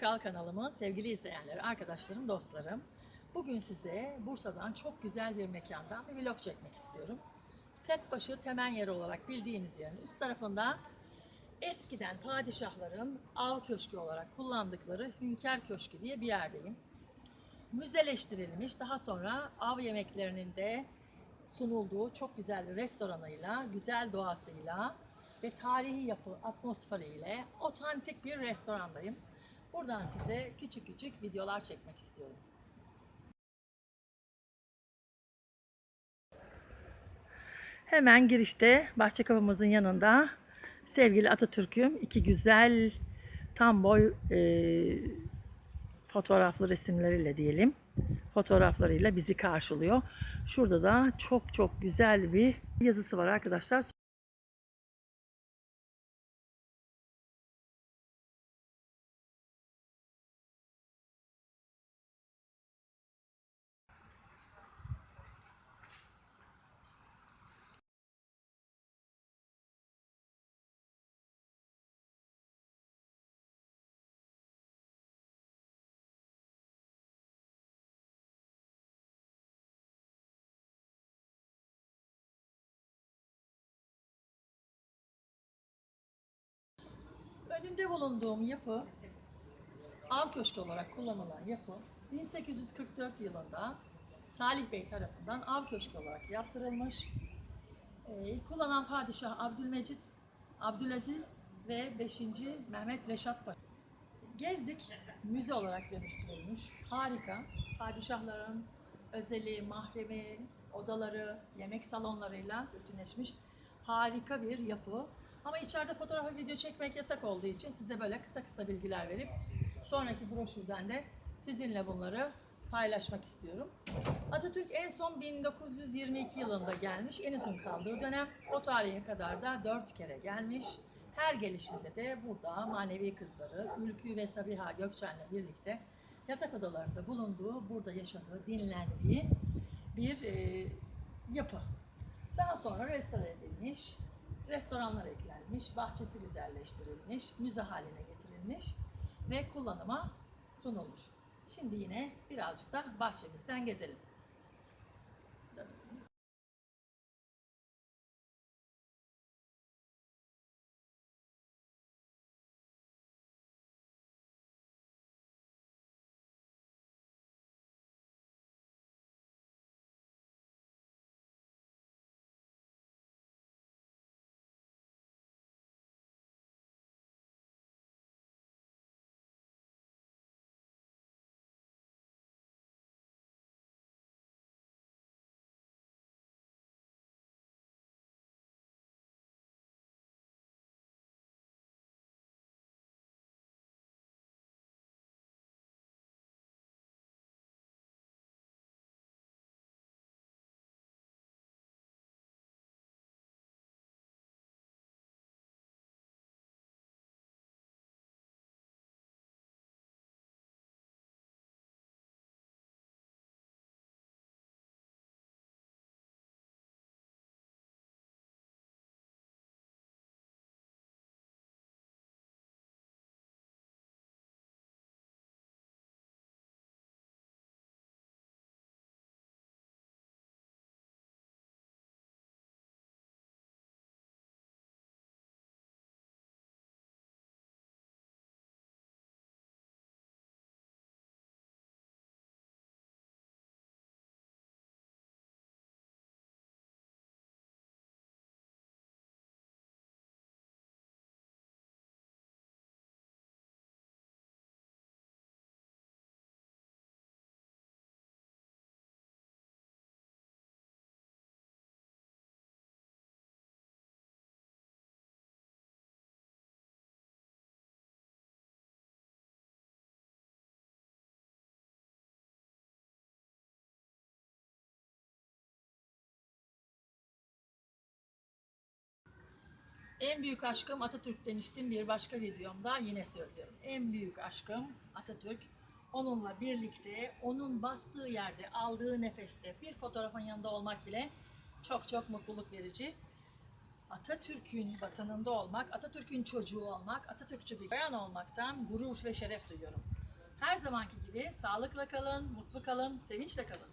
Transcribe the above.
Kal kanalımın sevgili izleyenleri, arkadaşlarım, dostlarım. Bugün size Bursa'dan çok güzel bir mekandan bir vlog çekmek istiyorum. Setbaşı Temen yeri olarak bildiğimiz yerin üst tarafında eskiden padişahların av köşkü olarak kullandıkları Hünkar Köşkü diye bir yerdeyim. Müzeleştirilmiş, daha sonra av yemeklerinin de sunulduğu çok güzel restoranıyla, güzel doğasıyla ve tarihi yapı atmosferiyle otantik bir restorandayım. Buradan size küçük küçük videolar çekmek istiyorum. Hemen girişte bahçe kapımızın yanında sevgili Atatürk'üm iki güzel tam boy e, fotoğraflı resimleriyle diyelim fotoğraflarıyla bizi karşılıyor. Şurada da çok çok güzel bir yazısı var arkadaşlar. Önünde bulunduğum yapı Av Köşkü olarak kullanılan yapı 1844 yılında Salih Bey tarafından Av Köşkü olarak yaptırılmış. Ee, kullanan padişah Abdülmecit, Abdülaziz ve 5. Mehmet Reşat Paşa. Gezdik, müze olarak dönüştürülmüş. Harika. Padişahların özeli, mahremi, odaları, yemek salonlarıyla bütünleşmiş harika bir yapı. Ama içeride fotoğraf ve video çekmek yasak olduğu için size böyle kısa kısa bilgiler verip sonraki broşürden de sizinle bunları paylaşmak istiyorum. Atatürk en son 1922 yılında gelmiş. En uzun kaldığı dönem. O tarihe kadar da dört kere gelmiş. Her gelişinde de burada manevi kızları Ülkü ve Sabiha Gökçen'le birlikte yatak odalarında bulunduğu, burada yaşadığı, dinlendiği bir e, yapı. Daha sonra restore edilmiş, restoranlar eklenmiş, bahçesi güzelleştirilmiş, müze haline getirilmiş ve kullanıma sunulmuş. Şimdi yine birazcık da bahçemizden gezelim. En büyük aşkım Atatürk demiştim bir başka videomda yine söylüyorum. En büyük aşkım Atatürk. Onunla birlikte, onun bastığı yerde, aldığı nefeste bir fotoğrafın yanında olmak bile çok çok mutluluk verici. Atatürk'ün vatanında olmak, Atatürk'ün çocuğu olmak, Atatürkçü bir bayan olmaktan gurur ve şeref duyuyorum. Her zamanki gibi sağlıkla kalın, mutlu kalın, sevinçle kalın.